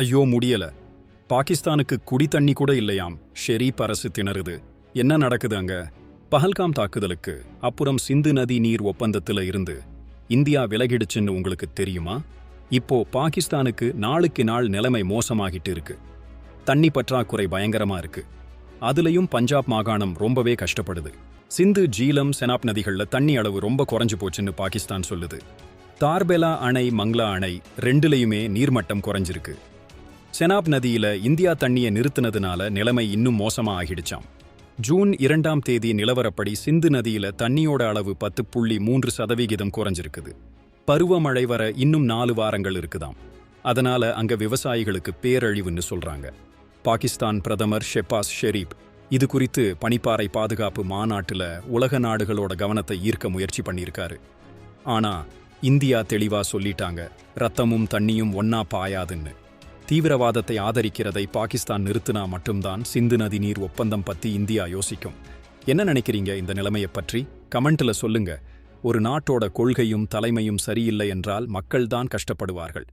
ஐயோ முடியல. பாகிஸ்தானுக்கு குடி தண்ணி கூட இல்லையாம். ஷெரீப் அரசு திணறுது. என்ன நடக்குது அங்க? பஹல்காம் தாக்குதலுக்கு அப்புறம் சிந்து நதி நீர் ஒப்பந்தத்துல இருந்து இந்தியா விலகிடுச்சுன்னு உங்களுக்கு தெரியுமா? இப்போ பாகிஸ்தானுக்கு நாளுக்கு நாள் நிலைமை மோசமாகிட்டு இருக்கு. தண்ணி பற்றாக்குறை பயங்கரமா இருக்கு. அதுலயும் பஞ்சாப் மாகாணம் ரொம்பவே கஷ்டப்படுது. சிந்து ஜீலம் செனாப் நதிகள்ல தண்ணி அளவு ரொம்ப குறைஞ்சு போச்சுன்னு பாகிஸ்தான் சொல்லுது. தார்பெலா அணை மங்லா அணை ரெண்டுலயுமே நீர்மட்டம் குறைஞ்சிருக்கு. செனாப் நதியில இந்தியா தண்ணியை நிறுத்தினதுனால நிலைமை இன்னும் மோசமா ஆகிடுச்சாம். ஜூன் இரண்டாம் தேதி நிலவரப்படி சிந்து நதியில தண்ணியோட அளவு பத்து புள்ளி மூன்று சதவிகிதம் குறைஞ்சிருக்குது. பருவமழை வர இன்னும் நாலு வாரங்கள் இருக்குதாம். அதனால அங்க விவசாயிகளுக்கு பேரழிவுன்னு சொல்றாங்க. பாகிஸ்தான் பிரதமர் ஷெப்பாஸ் ஷெரீப் இது குறித்து பனிப்பாறை பாதுகாப்பு மாநாட்டுல உலக நாடுகளோட கவனத்தை ஈர்க்க முயற்சி பண்ணியிருக்காரு. ஆனா இந்தியா தெளிவா சொல்லிட்டாங்க ரத்தமும் தண்ணியும் ஒன்னா பாயாதுன்னு. தீவிரவாதத்தை ஆதரிக்கிறதை பாகிஸ்தான் நிறுத்தினா மட்டும்தான் சிந்து நதி நீர் ஒப்பந்தம் பத்தி இந்தியா யோசிக்கும். என்ன நினைக்கிறீங்க இந்த நிலைமையை பற்றி? கமெண்ட்ல சொல்லுங்க. ஒரு நாட்டோட கொள்கையும் தலைமையும் சரியில்லை என்றால் மக்கள்தான் கஷ்டப்படுவார்கள்.